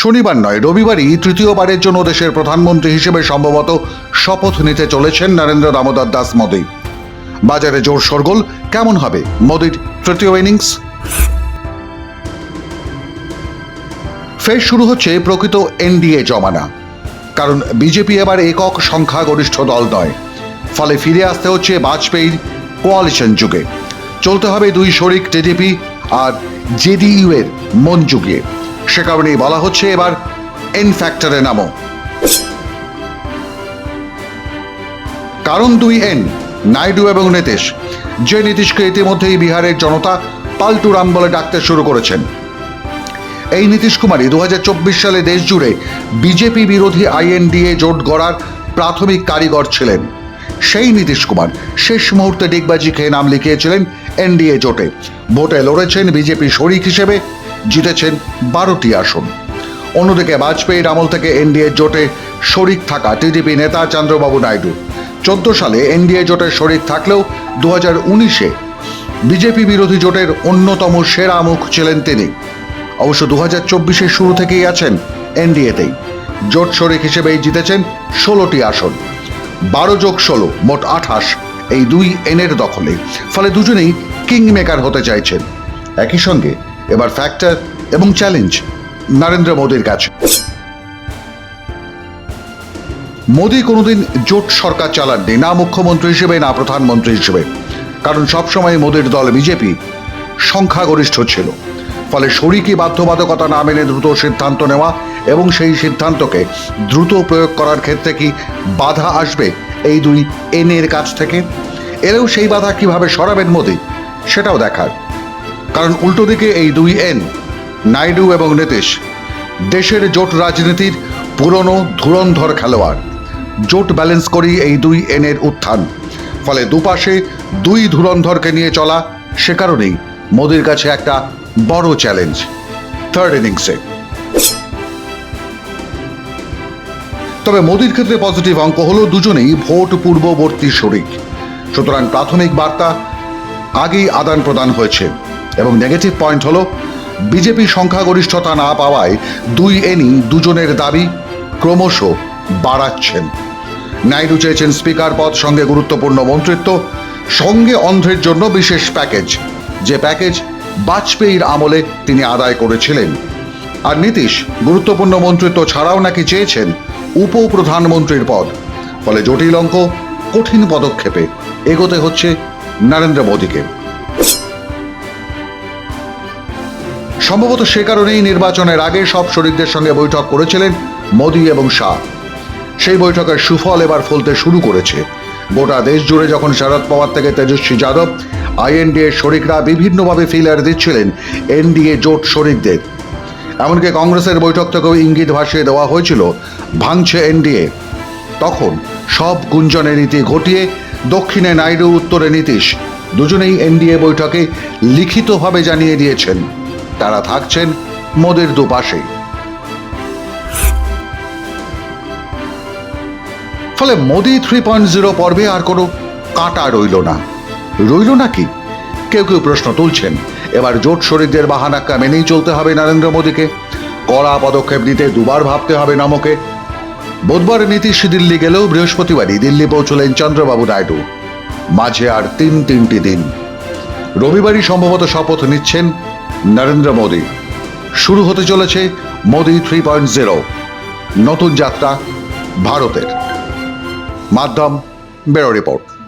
শনিবার নয়, রবিবারই তৃতীয়বারের জন্য দেশের প্রধানমন্ত্রী হিসেবে সম্ভবত শপথ নিতে চলেছেন নরেন্দ্র দামোদর দাস মোদী। বাজারে জোর সরগোল কেমন হবে মোদীর তৃতীয় ইনিংস? ফের শুরু হচ্ছে প্রকৃত এনডিএ জমানা। কারণ বিজেপি এবার একক সংখ্যাগরিষ্ঠ দল নয়। ফলে ফিরে আসতে হচ্ছে বাজপেয়ীর কোয়ালিশন যুগে। চলতে হবে দুই শরিক টিডিপি আর জেডিইউ এর মন যুগিয়ে সে কারণেই বলা হচ্ছে এবার এন ফ্যাক্টরে নামো। কারণ দুই এন, নাইডু এবং নীতিশ, যে নীতিশকে ইতিমধ্যেই বিহারের জনতা পাল্টুরাম বলে ডাকতে শুরু করেছেন। এই নীতিশ কুমারই দুই হাজার চব্বিশ সালে দেশ জুড়ে বিজেপি বিরোধী আইএনডিএ জোট গড়ার প্রাথমিক কারিগর ছিলেন। সেই নীতিশ কুমার শেষ মুহূর্তে ডিগবাজি খেয়ে নাম লিখিয়েছিলেন এনডিএ জোটে। ভোটে লড়েছেন বিজেপি শরিক হিসেবে জিতেছেন বারোটি আসন। অন্যদিকে বাজপেয়ীর আমল থেকে এনডিএ জোটে শরিক থাকা টিডিপি নেতা চন্দ্রবাবু নাইডু। চোদ্দ সালে এনডিএ জোটের শরিক থাকলেও দু হাজার উনিশে বিজেপি বিরোধী জোটের অন্যতম সেরা মুখ ছিলেন তিনি। অবশ্য দু হাজার চব্বিশের শুরু থেকেই আছেন এনডিএতেই। জোট শরিক হিসেবেই জিতেছেন ষোলোটি আসন। বারো যোগ ষোলো, মোট আঠাশ। এই দুই এনের দখলে। ফলে দুজনেই কিং মেকার হতে চাইছেন। একই সঙ্গে এবার ফ্যাক্টর এবং চ্যালেঞ্জ নরেন্দ্র মোদীর কাছে। মোদী কোনোদিন জোট সরকার চালাননি, না মুখ্যমন্ত্রী হিসেবে, না প্রধানমন্ত্রী হিসেবে। কারণ সবসময় মোদীর দল বিজেপি সংখ্যাগরিষ্ঠ ছিল। ফলে শরিকি বাধ্যবাধকতা না মেনে দ্রুত সিদ্ধান্ত নেওয়া এবং সেই সিদ্ধান্তকে দ্রুত প্রয়োগ করার ক্ষেত্রে কি বাধা আসবে, এই দুই এনের কাছ থেকে? এলেও সেই বাধা কীভাবে সরাবেন মোদী, সেটাও দেখার। কারণ উল্টো দিকে এই দুই এন, নাইডু এবং নীতিশ, দেশের জোট রাজনীতির পুরনো ধুরন্ধর খেলোয়াড়। জোট ব্যালেন্স করেই এই দুই এনের উত্থান। ফলে দুপাশে দুই ধুরন্ধরকে নিয়ে চলা সে কারণেই মোদির কাছে একটা বড় চ্যালেঞ্জ থার্ড ইনিংসে তবে মোদির ক্ষেত্রে পজিটিভ অঙ্ক হলো দুজনেই ভোট পূর্ববর্তী শরিক। সুতরাং প্রাথমিক বার্তা, আগেই আদান প্রদান হয়েছে। এবং নেগেটিভ পয়েন্ট হলো বিজেপি সংখ্যাগরিষ্ঠতা না পাওয়ায় দুই এনই দুজনের দাবি ক্রমশ বাড়াচ্ছেন। নাইডু চেয়েছেন স্পিকার পদ সঙ্গে গুরুত্বপূর্ণ মন্ত্রিত্ব, সঙ্গে অন্ধ্রের জন্য বিশেষ প্যাকেজ যে প্যাকেজ বাজপেয়ীর আমলে তিনি আদায় করেছিলেন। আর নীতিশ, গুরুত্বপূর্ণ মন্ত্রিত্ব ছাড়াও নাকি চেয়েছেন উপপ্রধানমন্ত্রীর পদ। ফলে জটিল অঙ্ক, কঠিন পদক্ষেপে এগোতে হচ্ছে নরেন্দ্র মোদীকে। সম্ভবত সে কারণেই নির্বাচনের আগে সব শরিকদের সঙ্গে বৈঠক করেছিলেন মোদী এবং শাহ। সেই বৈঠকের সুফল এবার ফলতে শুরু করেছে। গোটা দেশ জুড়ে যখন শরদ পাওয়ার থেকে তেজস্বী যাদব আইএনডিএ শরিকরা বিভিন্নভাবে ফিলার দিচ্ছিলেন এনডিএ জোট শরিকদের। এমনকি কংগ্রেসের বৈঠক থেকেও ইঙ্গিত ভাসিয়ে দেওয়া হয়েছিল, ভাঙছে এনডিএ। তখন সব গুঞ্জনের নীতি ঘটিয়ে দক্ষিণে নাইডু, উত্তরে নীতিশ, দুজনেই এনডিএ বৈঠকে লিখিতভাবে জানিয়ে দিয়েছেন। তারা থাকছেন মোদের দুপাশেই ফলে মোদি থ্রি পয়েন্ট জিরো পর্বে আর কোনো কাঁটা রইল না। রইল নাকি কেউ কেউ প্রশ্ন তুলছেন, এবার জোট শরিকদের বাহানাক্কা মেনেই চলতে হবে নরেন্দ্র মোদীকে। কড়া পদক্ষেপ নিতে দুবার ভাবতে হবে নামকে। বুধবার নীতিশ দিল্লি গেলেও বৃহস্পতিবারই দিল্লি পৌঁছলেন চন্দ্রবাবু নাইডু। মাঝে আর তিন তিনটি দিন। রবিবারই সম্ভবত শপথ নিচ্ছেন নরেন্দ্র মোদী। শুরু হতে চলেছে মোদী থ্রি পয়েন্ট জিরো নতুন যাত্রা ভারতের। মাধ্যম বেরো রিপোর্ট।